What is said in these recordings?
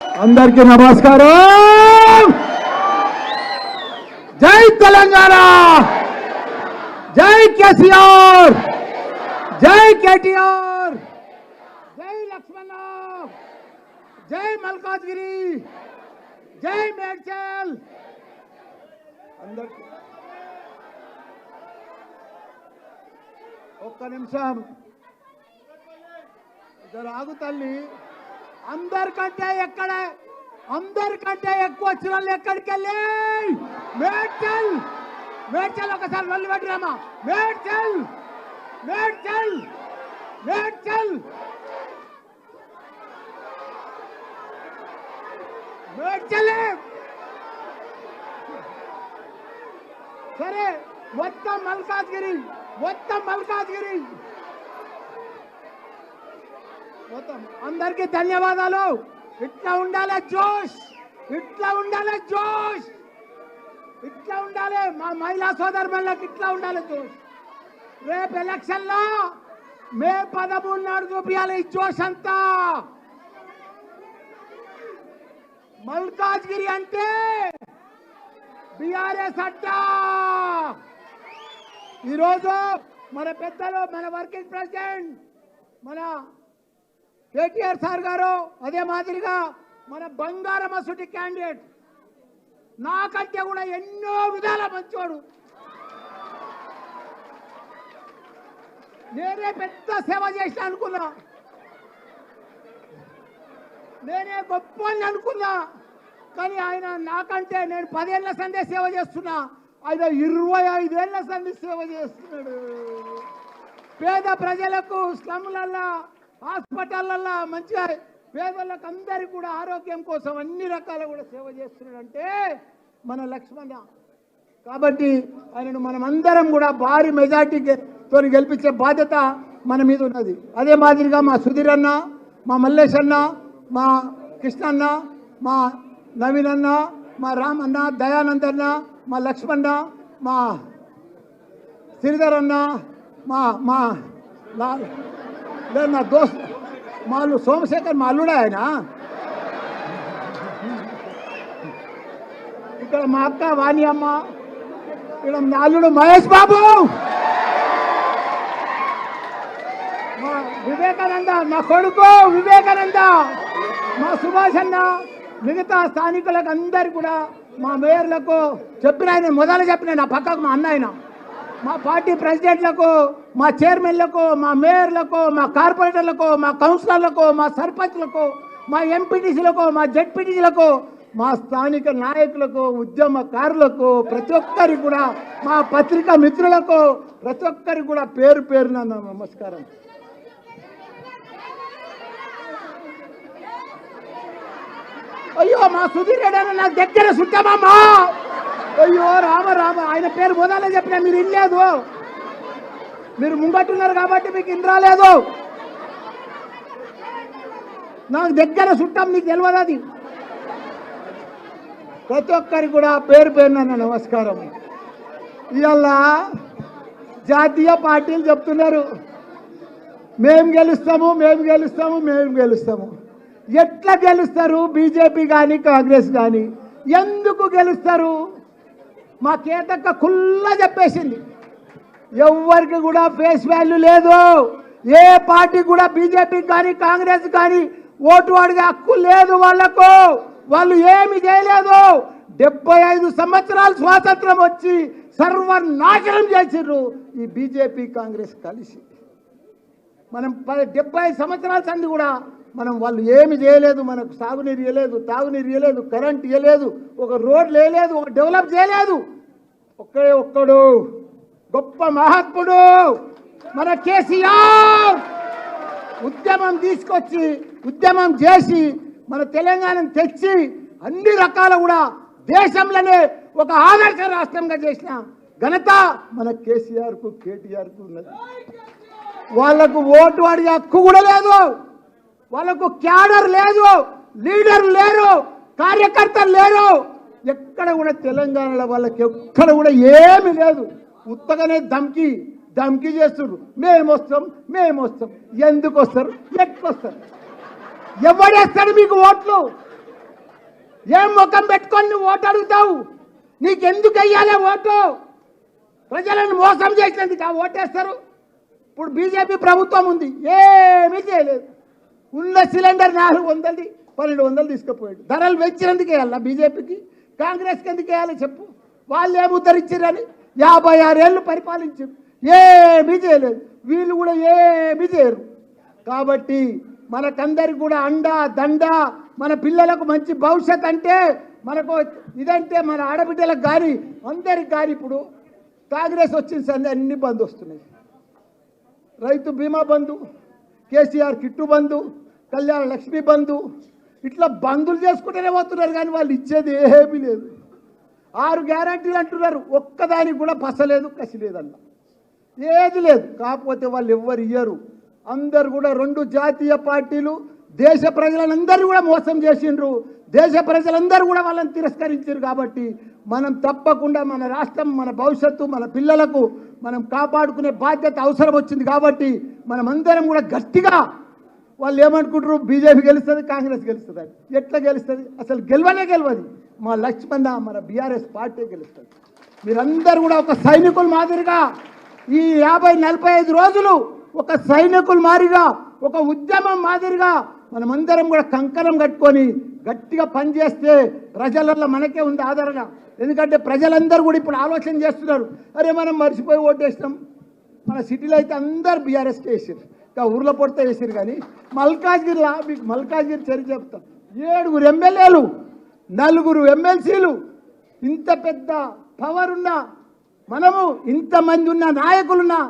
అందరికీ నమస్కారం జై తెలంగాణ జై కేసీఆర్ జై కేటీఆర్ జై లక్ష్మణ జై మల్కాజ్గిరి జై మేడ్చల్ అందరికీ ఒక్క నిమిషం. ఇద్దరు ఆగు తల్లి. అందరికంటే ఎక్కడ అందరికంటే ఎక్కువ వచ్చిన వాళ్ళు ఎక్కడికి వెళ్ళి మేడ్చల్ మేడ్చల్ ఒకసారి నల్లు పెట్టిరామా మేడ్చల్ మేడ్చల్ మేడ్చల్ మేడ్చల్ సరే మొత్తం మల్కాజ్గిరి మొత్తం మల్కాజ్గిరి మొత్తం అందరికీ ధన్యవాదాలు. ఇట్లా ఉండాలి జోష్. ఇట్లా ఉండాలి జోష్. ఇట్లా ఉండాలి మా మహిళా సోదరులకు ఇట్లా ఉండాలి జోష్. రేపు ఎలక్షన్లో మే పదమూడు నాడు చూపించాలి ఈ జోష్ అంతా. మల్కాజ్గిరి అంటే బిఆర్ఎస్ అట్టా ఈరోజు మన పెద్దలు మన వర్కింగ్ ప్రెసిడెంట్ మన కేటీఆర్ సార్ గారు అదే మాదిరిగా మన బంగారమసుటి క్యాండిడేట్. నాకంటే కూడా ఎన్నో విధాల మంచోడు. నేనే పెద్ద సేవ చేసిన అనుకున్నా. నేనే గొప్ప అని అనుకున్నా. కానీ ఆయన నాకంటే నేను పదేళ్ళ సందే సేవ చేస్తున్నా. ఆయన ఇరవై ఐదేళ్ళ సంది సేవ చేస్తున్నాడు. పేద ప్రజలకు స్లమ్లల్లా హాస్పిటల్లల్లో మంచిగా పేదలకు అందరికీ కూడా ఆరోగ్యం కోసం అన్ని రకాల కూడా సేవ చేస్తున్నాడంటే మన లక్ష్మణ. కాబట్టి ఆయనను మనం అందరం కూడా భారీ మెజార్టీతో గెలిపించే బాధ్యత మన మీద ఉన్నది. అదే మాదిరిగా మా సుధీర్ అన్న మా మల్లేష్ అన్న మా కృష్ణ అన్న మా నవీన్ అన్న మా రామ్ అన్న దయానంద్ అన్న మా లక్ష్మణ మా శ్రీధర్ అన్న మా మా లాల్ లేదు నా దోస్త్ మా సోమశేఖర్ మా అల్లుడే ఆయన ఇక్కడ మా అక్క వాణి అమ్మ ఇక్కడ మా అల్లుడు మహేష్ బాబు మా వివేకానంద మా కొడుకు వివేకానంద మా సుభాష్ అన్న మిగతా స్థానికులకు అందరు కూడా మా మేయర్లకు చెప్పిన ఆయన మొదలు చెప్పిన నా పక్కకు మా అన్న ఆయన మా పార్టీ ప్రెసిడెంట్లకు మా చైర్మన్లకు మా మేయర్లకు మా కార్పొరేటర్లకు మా కౌన్సిలర్లకు మా సర్పంచ్లకు మా ఎంపీటీసీలకు మా జడ్పీటీసీలకు మా స్థానిక నాయకులకు ఉద్యమకారులకు ప్రతి ఒక్కరికి కూడా మా పత్రికా మిత్రులకు ప్రతి ఒక్కరికి కూడా పేరు పేరున నన్ను నమస్కారం. అయ్యో మా సుధీర్ రెడ్డి నాకు దగ్గర సుట్టమమ్మా! అయ్యో రామ రామ. ఆయన పేరు మొదలే చెప్పినా మీరు ఇల్లేదు మీరు ముంగట్టున్నారు కాబట్టి మీకు ఇన్ రాలేదు. నాకు దగ్గర చుట్టం నీకు తెలియదు అది. ప్రతి ఒక్కరికి కూడా పేరు పేరున నమస్కారం. ఇవాళ జాతీయ పార్టీలు చెప్తున్నారు. మేము గెలుస్తాము మేము గెలుస్తాము మేము గెలుస్తాము. ఎట్లా గెలుస్తారు? బీజేపీ కానీ కాంగ్రెస్ కానీ ఎందుకు గెలుస్తారు? మా కేతక్క కుల్లా చెప్పేసింది. ఎవరికి కూడా ఫేస్ వాల్యూ లేదు. ఏ పార్టీ కూడా బీజేపీ కానీ కాంగ్రెస్ కానీ ఓటు అడిగే హక్కు లేదు వాళ్ళకు వాళ్ళు ఏమి చేయలేదు. డెబ్బై ఐదు సంవత్సరాలు స్వాతంత్రం వచ్చి సర్వనాశనం చేసిర్రు ఈ బీజేపీ కాంగ్రెస్ కలిసి. మనం ప- డెబ్బై సంవత్సరాల సంది కూడా మనం వాళ్ళు ఏమి చేయలేదు మనకు సాగునీరు ఇవ్వలేదు తాగునీరు ఇవ్వలేదు కరెంట్ ఇవ్వలేదు ఒక రోడ్లు వేయలేదు ఒక డెవలప్ చేయలేదు. ఒక్కడే ఒక్కడు గొప్ప మహాత్ముడు మన కేసీఆర్. ఉద్యమం తీసుకొచ్చి ఉద్యమం చేసి మన తెలంగాణను తెచ్చి అన్ని రకాల కూడా దేశంలోనే ఒక ఆదర్శ రాష్ట్రంగా చేసిన ఘనత మన కేసీఆర్కు కేటీఆర్కు ఉన్నది. వాళ్ళకు ఓటు అడిగే హక్కు కూడా లేదు. వాళ్ళకు క్యాడర్ లేదు లీడర్ లేరు కార్యకర్తలు లేరు. ఎక్కడ కూడా తెలంగాణలో వాళ్ళకి ఎక్కడ కూడా ఏమి లేదు. ఉత్తగానే దమ్కి ధమ్కి చేస్తున్నారు మేము వస్తాం మేము వస్తాం. ఎందుకు వస్తారు? ఎట్లొస్తారు ఎవడేస్తాడు మీకు ఓట్లు? ఏం ముఖం పెట్టుకొని నువ్వు ఓటు అడుగుతావు? నీకెందుకు అయ్యాలే ఓటు? ప్రజలను మోసం చేసినందుకు ఆ ఓటేస్తారు. ఇప్పుడు బీజేపీ ప్రభుత్వం ఉంది. ఏమీ చేయలేదు. ఉన్న సిలిండర్ నాలుగు వందలది పన్నెండు వందలు తీసుకుపోయాడు. ధరలు పెంచినందుకు వేయాలా బీజేపీకి కాంగ్రెస్కి ఎందుకు వేయాలి చెప్పు? వాళ్ళు ఏముద్ధరించారని యాభై ఆరేళ్ళు పరిపాలించారు. ఏమీ చేయలేదు. వీళ్ళు కూడా ఏమీ చేయరు. కాబట్టి మనకందరికి కూడా అండ దండ మన పిల్లలకు మంచి భవిష్యత్ అంటే మనకు ఇదంటే మన ఆడబిడ్డలకు కానీ అందరికి కానీ ఇప్పుడు కాంగ్రెస్ వచ్చిన సంది అన్ని బంద్ వస్తున్నాయి. రైతు బీమా బంధు కేసీఆర్ కిట్టు బంధు కళ్యాణ లక్ష్మి బంధు ఇట్లా బంధులు చేసుకుంటూనే పోతున్నారు కానీ వాళ్ళు ఇచ్చేది ఏమీ లేదు. ఆరు గ్యారంటీలు అంటున్నారు ఒక్కదానికి కూడా పసలేదు కసి ఏది లేదు కాకపోతే వాళ్ళు ఎవ్వరు ఇయ్యరు. అందరు కూడా రెండు జాతీయ పార్టీలు దేశ ప్రజలందరూ కూడా మోసం చేసిండ్రు. దేశ ప్రజలందరూ కూడా వాళ్ళని తిరస్కరించారు కాబట్టి మనం తప్పకుండా మన రాష్ట్రం మన భవిష్యత్తు మన పిల్లలకు మనం కాపాడుకునే బాధ్యత అవసరం వచ్చింది కాబట్టి మనం అందరం కూడా గట్టిగా వాళ్ళు ఏమనుకుంటారు? బీజేపీ గెలుస్తుంది కాంగ్రెస్ గెలుస్తుంది ఎట్లా గెలుస్తుంది? అసలు గెలవనే గెలవదు. మా లక్ష్మణ మన బీఆర్ఎస్ పార్టీ గెలుస్తుంది. మీరందరూ కూడా ఒక సైనికుల మాదిరిగా ఈ యాభై నలభై ఐదు రోజులు ఒక సైనికుల మాదిరిగా ఒక ఉద్యమం మాదిరిగా మనమందరం కూడా కంకణం కట్టుకొని గట్టిగా పనిచేస్తే ప్రజలలో మనకే ఉంది ఆదరణ. ఎందుకంటే ప్రజలందరూ కూడా ఇప్పుడు ఆలోచన చేస్తున్నారు. అరే మనం మర్చిపోయి ఓటేసినాం. మన సిటీలో అయితే అందరు బీఆర్ఎస్కి వేసారు ఇంకా ఊర్లో పొడితే వేసారు కానీ మల్కాజ్గిరిలా మీకు మల్కాజ్గిరి చరి చెప్తాం. ఏడుగురు ఎమ్మెల్యేలు నలుగురు ఎమ్మెల్సీలు ఇంత పెద్ద పవర్ ఉన్న మనము ఇంతమంది ఉన్న నాయకులున్నా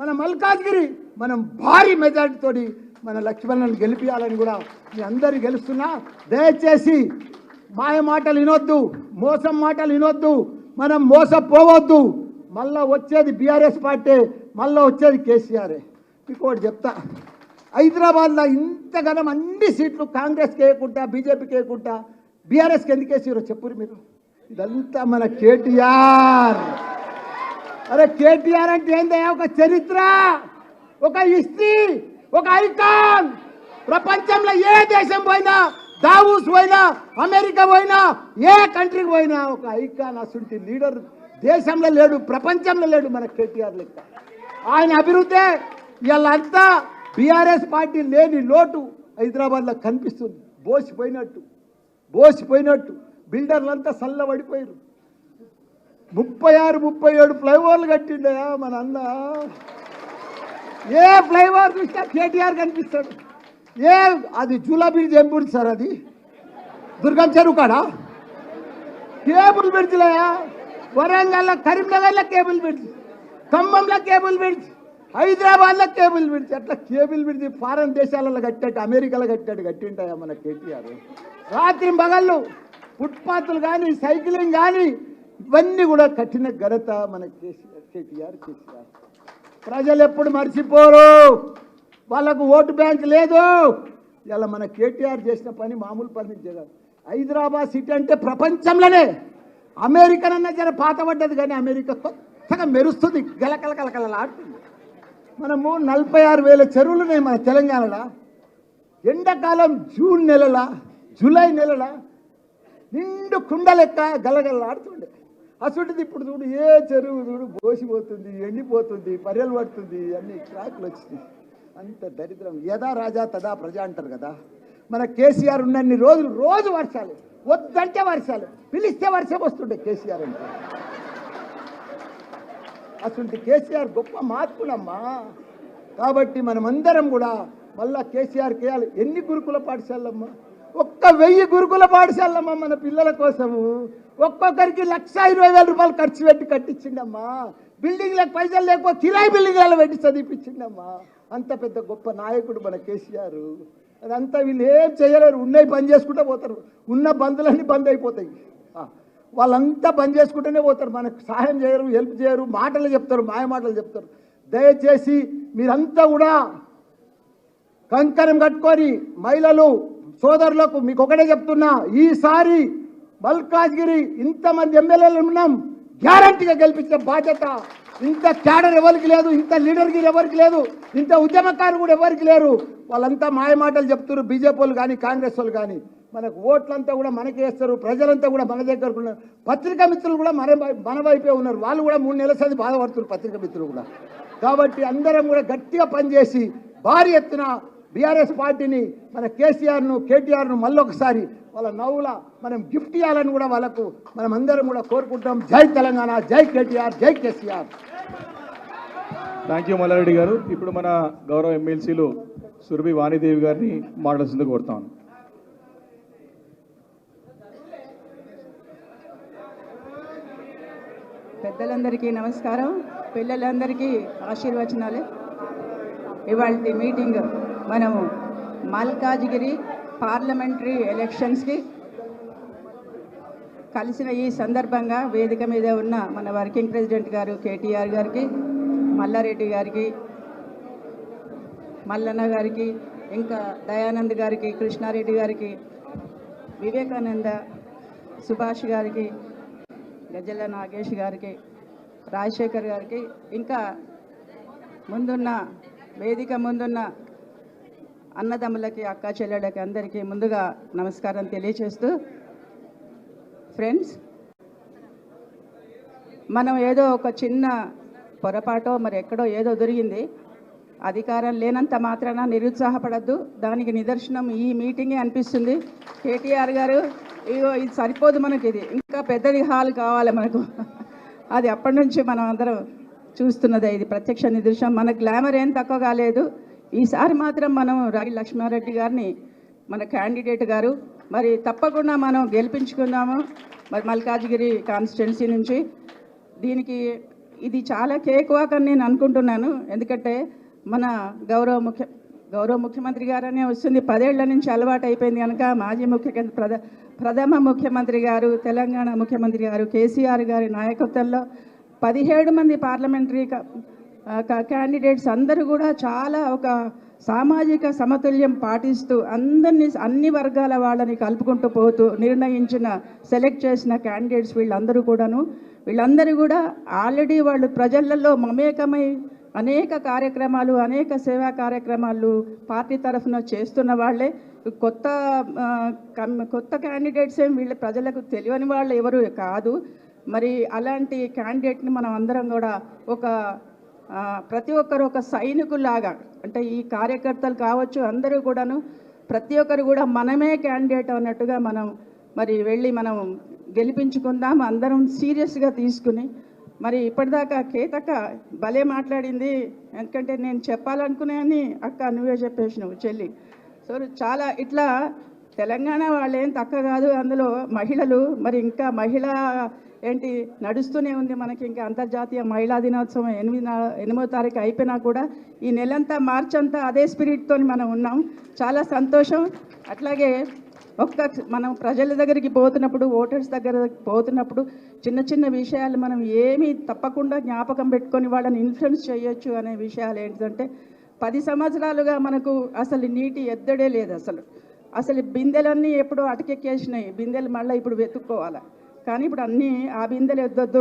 మన మల్కాజ్గిరి మనం భారీ మెజారిటీతోటి మన లక్ష్మణ్ని గెలిపించాలని కూడా మీ అందరు గెలుస్తున్నా. దయచేసి మాయ మాటలు వినొద్దు మోసం మాటలు వినొద్దు మనం మోసపోవద్దు. మళ్ళా వచ్చేది బీఆర్ఎస్ పార్టీ మళ్ళా వచ్చేది కేసీఆరే. మీకు ఒకటి చెప్తా. హైదరాబాద్లో ఇంతగానం అన్ని సీట్లు కాంగ్రెస్కి వేయకుండా బీజేపీకి వేయకుండా బీఆర్ఎస్కి ఎందుకు వేసారో చెప్పురు మీరు? ఇదంతా మన కేటీఆర్. అరే కేటీఆర్ అంటే ఏందయ్యా? ఒక చరిత్ర ఒక హిస్టరీ ఒక ఐకాన్. ప్రపంచంలో ఏ దేశం పోయినా దావూస్ పోయినా అమెరికా పోయినా ఏ కంట్రీకి పోయినా ఒక ఐకాన్ అసంటి లీడర్ దేశంలో లేడు ప్రపంచంలో లేడు మన కేటీఆర్ లెక్క. ఆయన అభివృద్ధి వీళ్ళంతా బీఆర్ఎస్ పార్టీ లేని లోటు హైదరాబాద్లో కనిపిస్తుంది. బోసిపోయినట్టు బోసిపోయినట్టు. బిల్డర్లంతా చల్లబడిపోయారు ముప్పై ఆరు ముప్పై ఏడు ఫ్లైఓవర్లు కట్టిండయా మన అన్న? ఏ ఫ్లైఓవర్ చూస్తే కేటీఆర్ కనిపిస్తాడు. ఏ అది జూలా బ్రిడ్జ్ ఏం బ్రిడ్జ్ సార్ అది. దుర్గం చెరువు కాడా? కేబుల్ బ్రిడ్జ్లయా వరంగల్లో కరీంనగర్లో కేబుల్ బ్రిడ్జ్ ఖమ్మంలో కేబుల్ బ్రిడ్జ్ హైదరాబాద్లో కేబుల్ బ్రిడ్జ్. అట్లా కేబుల్ బ్రిడ్జ్ ఫారెన్ దేశాలలో కట్టాడు అమెరికాలో కట్టాడు కట్టింటాయా మన కేటీఆర్? రాత్రి మగళ్ళు ఫుట్పాత్లు కానీ సైక్లింగ్ కానీ ఇవన్నీ కూడా కట్టిన ఘనత మన కేసీఆర్ కేటీఆర్ కేసీఆర్. ప్రజలు ఎప్పుడు మర్చిపోరు. వాళ్ళకు ఓటు బ్యాంక్ లేదు. ఇలా మన కేటీఆర్ చేసిన పని మామూలు పని జగన్ హైదరాబాద్ సిటీ అంటే ప్రపంచంలోనే. అమెరికన్ అన్న జర పాత పడ్డది కానీ అమెరికా కొత్తగా మెరుస్తుంది. గలకల కలకలలాడుతుంది మనము నలభై ఆరు వేల చెరువులు ఉన్నాయి మన తెలంగాణలో. ఎండాకాలం జూన్ నెలల జూలై నెలల నిండు కుండలెక్క గలగలలాడుతుండే అసలుది ఇప్పుడు చూడు ఏ చెరువు చూడు బోసిపోతుంది ఎండిపోతుంది పర్యలు పడుతుంది అన్ని ట్రాక్లు వచ్చినాయి. అంత దరిద్రం. యదా రాజా తదా ప్రజ అంటారు కదా. మన కేసీఆర్ ఉన్నన్ని రోజులు రోజు వర్షాలు. వద్దంటే వర్షాలు. పిలిస్తే వర్షం వస్తుండే కేసీఆర్ అంటే. అసలు కేసీఆర్ గొప్ప మార్పులమ్మా. కాబట్టి మనమందరం కూడా మళ్ళా కేసీఆర్ కేయాలి ఎన్ని గురుకుల పాఠశాలమ్మా ఒక్క వెయ్యి గురుకుల పాఠశాలమ్మా మన పిల్లల కోసము. ఒక్కొక్కరికి లక్ష ఇరవై వేల రూపాయలు ఖర్చు పెట్టి కట్టించిండమ్మా. బిల్డింగ్లకు పైసలు లేకపోతే కిరాయి బిల్డింగ్లలో పెట్టి చదివిపించిండమ్మా అంత పెద్ద గొప్ప నాయకుడు మన కేసీఆర్. అదంతా వీళ్ళు ఏం చేయలేరు. ఉన్నాయి బంద్ చేసుకుంటూ పోతారు. ఉన్న బంధులన్నీ బంద్ అయిపోతాయి. వాళ్ళంతా బంద్ చేసుకుంటూనే పోతారు. మనకు సహాయం చేయరు హెల్ప్ చేయరు మాటలు చెప్తారు మాయ మాటలు చెప్తారు. దయచేసి మీరంతా కూడా కంకణం కట్టుకొని మహిళలు సోదరులకు మీకు ఒకటే చెప్తున్నా. ఈసారి మల్కాజ్గిరి ఇంతమంది ఎమ్మెల్యేలు ఉన్నాం. గ్యారంటీగా గెలిపించిన బాధ్యత. ఇంత క్యాడర్ ఎవరికి లేదు ఇంత లీడర్కి ఎవరికి లేదు ఇంత ఉద్యమకారు కూడా ఎవరికి లేరు. వాళ్ళంతా మాయమాటలు చెప్తున్నారు బీజేపీ వాళ్ళు కానీ కాంగ్రెస్ వాళ్ళు కానీ. మనకు ఓట్లంతా కూడా మనకి వేస్తారు ప్రజలంతా కూడా మన దగ్గర ఉన్నారు. పత్రికా మిత్రులు కూడా మన మన వైపే ఉన్నారు. వాళ్ళు కూడా మూడు నెలల సంది బాధపడుతున్నారు పత్రికా మిత్రులు కూడా. కాబట్టి అందరం కూడా గట్టిగా పనిచేసి భారీ ఎత్తున బీఆర్ఎస్ పార్టీని మన కేసీఆర్ను కేటీఆర్ను మళ్ళొకసారి వాళ్ళ నవ్వుల మనం గిఫ్ట్ ఇవ్వాలని కూడా వాళ్ళకు మనం అందరం కూడా కోరుకుంటాం. జై తెలంగాణ జై కేటీఆర్ జై కేసీఆర్. థ్యాంక్ యూ మల్లారెడ్డి గారు. ఇప్పుడు మన గౌరవ ఎమ్మెల్సీలు సురభి వాణిదేవి గారిని మాట్లాడాల్సిందిగా కోరుతాను పెద్దలందరికీ నమస్కారం. పిల్లలందరికీ ఆశీర్వచనాలు. ఇవాళ మీటింగ్ మనము మల్కాజ్గిరి పార్లమెంటరీ ఎలక్షన్స్కి కలిసిన ఈ సందర్భంగా వేదిక మీద ఉన్న మన వర్కింగ్ ప్రెసిడెంట్ గారు కేటీఆర్ గారికి మల్లారెడ్డి గారికి మల్లన్న గారికి ఇంకా దయానంద్ గారికి కృష్ణారెడ్డి గారికి వివేకానంద సుభాష్ గారికి గజల నాగేష్ గారికి రాజశేఖర్ గారికి ఇంకా ముందున్న వేదిక ముందున్న అన్నదమ్ములకి అక్క చెల్లెళ్ళకి అందరికీ ముందుగా నమస్కారం తెలియచేస్తూ ఫ్రెండ్స్ మనం ఏదో ఒక చిన్న పొరపాటో మరి ఎక్కడో ఏదో దొరికింది. అధికారం లేనంత మాత్రాన నిరుత్సాహపడద్దు. దానికి నిదర్శనం ఈ మీటింగే అనిపిస్తుంది. కేటీఆర్ గారు ఇగో ఇది సరిపోదు మనకి ఇది ఇంకా పెద్దది హాల్ కావాలి మనకు. అది అప్పటి నుంచి మనం అందరం చూస్తున్నదే ఇది ప్రత్యక్ష నిదర్శనం. మన గ్లామర్ ఏం తక్కువ కాలేదు ఈసారి మాత్రం మనం రాగి లక్ష్మారెడ్డి గారిని మన క్యాండిడేట్ గారు మరి తప్పకుండా మనం గెలిపించుకుందాము మరి మల్కాజ్గిరి కాన్స్టిట్యున్సీ నుంచి. దీనికి ఇది చాలా కేక్ వాక్ అని నేను అనుకుంటున్నాను. ఎందుకంటే మన గౌరవ ముఖ్య గౌరవ ముఖ్యమంత్రి గారనే వస్తుంది. పదేళ్ళ నుంచి అలవాటు అయిపోయింది కనుక మాజీ ముఖ్య ప్రధ ప్రథమ ముఖ్యమంత్రి గారు తెలంగాణ ముఖ్యమంత్రి గారు కేసీఆర్ గారి నాయకత్వంలో పదిహేడు మంది పార్లమెంటరీ క్యాండిడేట్స్ అందరూ కూడా చాలా ఒక సామాజిక సమతుల్యం పాటిస్తూ అందరినీ అన్ని వర్గాల వాళ్ళని కలుపుకుంటూ పోతూ నిర్ణయించిన సెలెక్ట్ చేసిన క్యాండిడేట్స్ వీళ్ళందరూ కూడాను. వీళ్ళందరూ కూడా ఆల్రెడీ వాళ్ళు ప్రజలలో మమేకమై అనేక కార్యక్రమాలు అనేక సేవా కార్యక్రమాలు పార్టీ తరఫున చేస్తున్న వాళ్ళే. కొత్త కొత్త క్యాండిడేట్స్ ఏం వీళ్ళ ప్రజలకు తెలియని వాళ్ళు ఎవరు కాదు. మరి అలాంటి క్యాండిడేట్ని మనం అందరం కూడా ఒక ప్రతి ఒక్కరు ఒక సైనికులాగా అంటే ఈ కార్యకర్తలు కావచ్చు అందరూ కూడాను ప్రతి ఒక్కరు కూడా మనమే క్యాండిడేట్ అన్నట్టుగా మనం మరి వెళ్ళి మనం గెలిపించుకుందాం అందరం సీరియస్గా తీసుకుని. మరి ఇప్పటిదాకా కేతక్క భలే మాట్లాడింది ఎందుకంటే నేను చెప్పాలనుకునేదని అక్క నువ్వే చెప్పేసినావు చెల్లి. సో చాలా ఇట్లా తెలంగాణ వాళ్ళు ఏం కాదు అందులో మహిళలు మరి ఇంకా మహిళా ఏంటి నడుస్తూనే ఉంది మనకి ఇంకా అంతర్జాతీయ మహిళా దినోత్సవం ఎనిమిది ఎనిమిదో తారీఖు అయిపోయినా కూడా ఈ నెలంతా మార్చ్ అంతా అదే స్పిరిట్తో మనం ఉన్నాం. చాలా సంతోషం. అట్లాగే ఒక్క మనం ప్రజల దగ్గరికి పోతున్నప్పుడు ఓటర్స్ దగ్గర పోతున్నప్పుడు చిన్న చిన్న విషయాలు మనం ఏమీ తప్పకుండా జ్ఞాపకం పెట్టుకొని వాళ్ళని ఇన్ఫ్లుయెన్స్ చేయొచ్చు అనే విషయాలు ఏంటంటే పది సంవత్సరాలుగా మనకు అసలు నీటి ఎద్దడే లేదు అసలు. అసలు బిందెలన్నీ ఎప్పుడో అటకెక్కేసినాయి. బిందెలు మళ్ళీ ఇప్పుడు వెతుక్కోవాలి. కానీ ఇప్పుడు అన్నీ ఆ బిందెలు ఎద్దొద్దు.